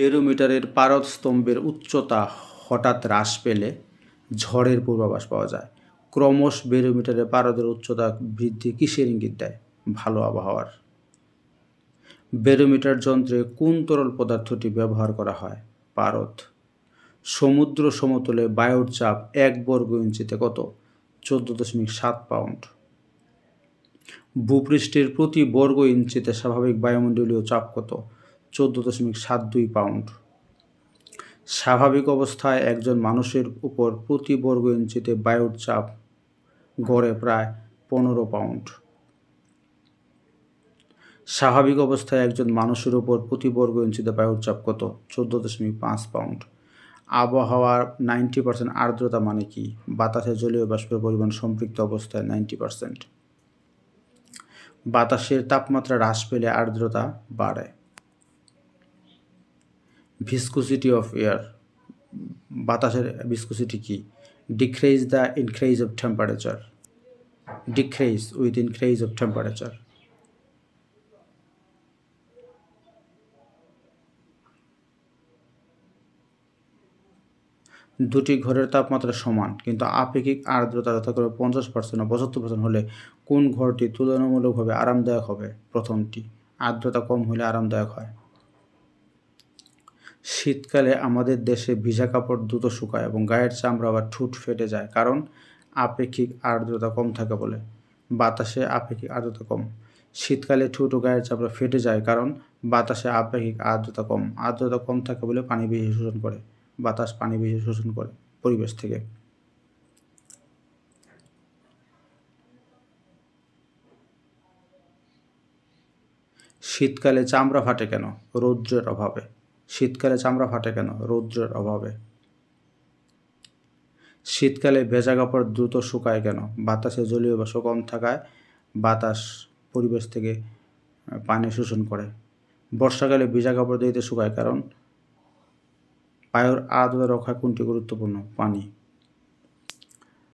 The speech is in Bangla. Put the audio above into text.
বেরোমিটারের পারদ স্তম্ভের উচ্চতা হঠাৎ হ্রাস পেলে ঝড়ের পূর্বাভাস পাওয়া যায়। ক্রমশ বেরোমিটারের পারদের উচ্চতা বৃদ্ধি কিসের ইঙ্গিত দেয়? ভালো আবহাওয়ার। বেরোমিটার যন্ত্রে কোন তরল পদার্থটি ব্যবহার করা হয়? পারদ। সমুদ্র সমতলে বায়ুর চাপ এক বর্গ ইঞ্চিতে কত? চোদ্দ দশমিক সাত পাউন্ড। ভূপৃষ্ঠের প্রতি বর্গ ইঞ্চিতে স্বাভাবিক বায়ুমণ্ডলীয় চাপ কত? চোদ্দ দশমিক সাত দুই পাউন্ড। স্বাভাবিক অবস্থায় একজন মানুষের উপর প্রতি বর্গ ইঞ্চিতে বায়ুর চাপ গড়ে প্রায় পনেরো পাউন্ড। স্বাভাবিক অবস্থায় একজন মানুষের উপর প্রতি বর্গ ইঞ্চিতে বায়ুর চাপ কত? চোদ্দ দশমিক পাঁচ পাউন্ড। আবহাওয়ার নাইনটি পার্সেন্ট আর্দ্রতা মানে কি? বাতাসে জলীয় বাষ্পের পরিমাণ সম্পৃক্ত অবস্থায় নাইনটি পার্সেন্ট। বাতাসের তাপমাত্রা হ্রাস পেলে আর্দ্রতা বাড়ে। ভিসকোসিটি অফ এয়ার বাতাসের ভিসকোসিটি কি? Decrease the increase of temperature decrease with increase of temperature দুটি ঘরের তাপমাত্রা সমান, কিন্তু আপেক্ষিক আর্দ্রতা যথাক্রমে পঞ্চাশ পার্সেন্ট ও পঁচাত্তর পার্সেন্ট হলে কোন ঘরটি তুলনামূলকভাবে আরামদায়ক হবে? প্রথমটি, আর্দ্রতা কম হলে আরামদায়ক হয়। শীতকালে আমাদের দেশে ভিজা কাপড় দ্রুত শুকায় এবং গায়ের চামড়া বা ঠোঁট ফেটে যায়, কারণ আপেক্ষিক আর্দ্রতা কম থাকে বলে। বাতাসে আপেক্ষিক আর্দ্রতা কম। শীতকালে ঠোঁট ও গায়ের চামড়া ফেটে যায় কারণ বাতাসে আপেক্ষিক আর্দ্রতা কম। আর্দ্রতা কম থাকে বলে পানি বেশি শোষণ করে। বাতাস পানি বেশি শোষণ করে পরিবেশ থেকে। শীতকালে চামড়া ফাটে কেন? রৌদ্রের অভাবে। শীতকালে চামড়া ফাটে কেন? রৌদ্রের অভাবে। শীতকালে ভেজা কাপড় দ্রুত শুকায় কেন? বাতাসে জলীয় বাষ্প কম থাকায় বাতাস পরিবেশ থেকে পানি শোষণ করে। বর্ষাকালে ভেজা কাপড় দিতে শুকায়, কারণ বায়ুর আর্দ্রতা রক্ষা কোনটি গুরুত্বপূর্ণ? পানি।